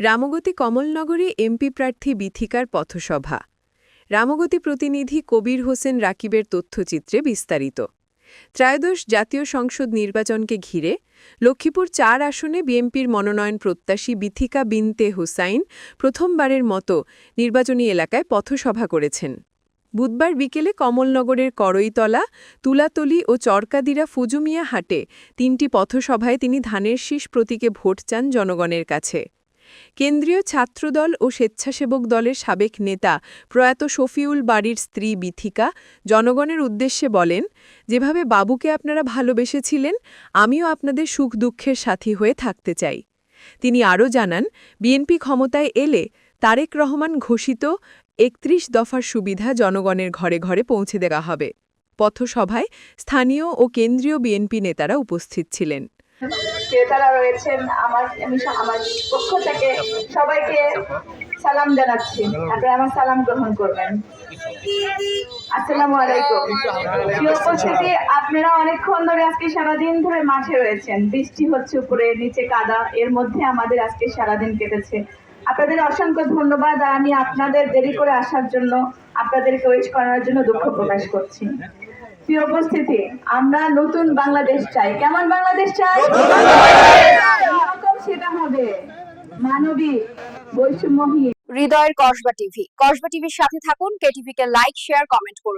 Ramgati কমলনগরে MP প্রার্থী বিথিকার পথসভা। রামগতি প্রতিনিধি কবির হোসেন রাকিবের তথ্যচিত্রে বিস্তারিত। ত্রয়োদশ জাতীয় সংসদ নির্বাচনকে ঘিরে লক্ষ্মীপুর চার আসনে বিএনপির মনোনয়ন প্রত্যাশী বিথিকা বিনতে হুসাইন প্রথমবারের মতো নির্বাচনী এলাকায় পথসভা করেছেন। বুধবার বিকেলে কমলনগরের করইতলা, তুলাতলি ও চরকাদিরা ফুজুমিয়া হাটে তিনটি পথসভায় তিনি ধানের শীষ প্রতীকে ভোট চান জনগণের কাছে। কেন্দ্রীয় ছাত্রদল ও স্বেচ্ছাসেবক দলের সাবেক নেতা প্রয়াত শফিউল বাড়ির স্ত্রী বিথিকা জনগণের উদ্দেশ্যে বলেন, যেভাবে বাবুকে আপনারা ভালোবেসেছিলেন, আমিও আপনাদের সুখ দুঃখের সাথী হয়ে থাকতে চাই। তিনি আরও জানান, বিএনপি ক্ষমতায় এলে তারেক রহমান ঘোষিত একত্রিশ দফার সুবিধা জনগণের ঘরে ঘরে পৌঁছে দেওয়া হবে। পথসভায় স্থানীয় ও কেন্দ্রীয় বিএনপি নেতারা উপস্থিত ছিলেন। ক্রেতারা রয়েছেন, আমার, আমি আমার পক্ষ থেকে সবাইকে সালাম জানাচ্ছি। আপনারা আমার সালাম গ্রহণ করবেন। আসসালামু আলাইকুম। আপনারা অনেকক্ষণ ধরে আজকে সারাদিন ধরে মাঠে রয়েছেন। বৃষ্টি হচ্ছে উপরে, নিচে কাদা, এর মধ্যে আমাদের আজকে সারাদিন কেটেছে। আপনাদের অসংখ্য ধন্যবাদ, আর আমি আপনাদের দেরি করে আসার জন্য, আপনাদেরকে ওয়েট করার জন্য দুঃখ প্রকাশ করছি। প্রিয় উপস্থিতি আমরা নতুন বাংলাদেশ চাই। কেমন বাংলাদেশ চাই? সেটা হবে। মানবিক বৈষম্যহীন। হৃদয়ের কসবা টিভি। কসবা টিভির সাথে থাকুন কেটিভিকে লাইক শেয়ার কমেন্ট করুন।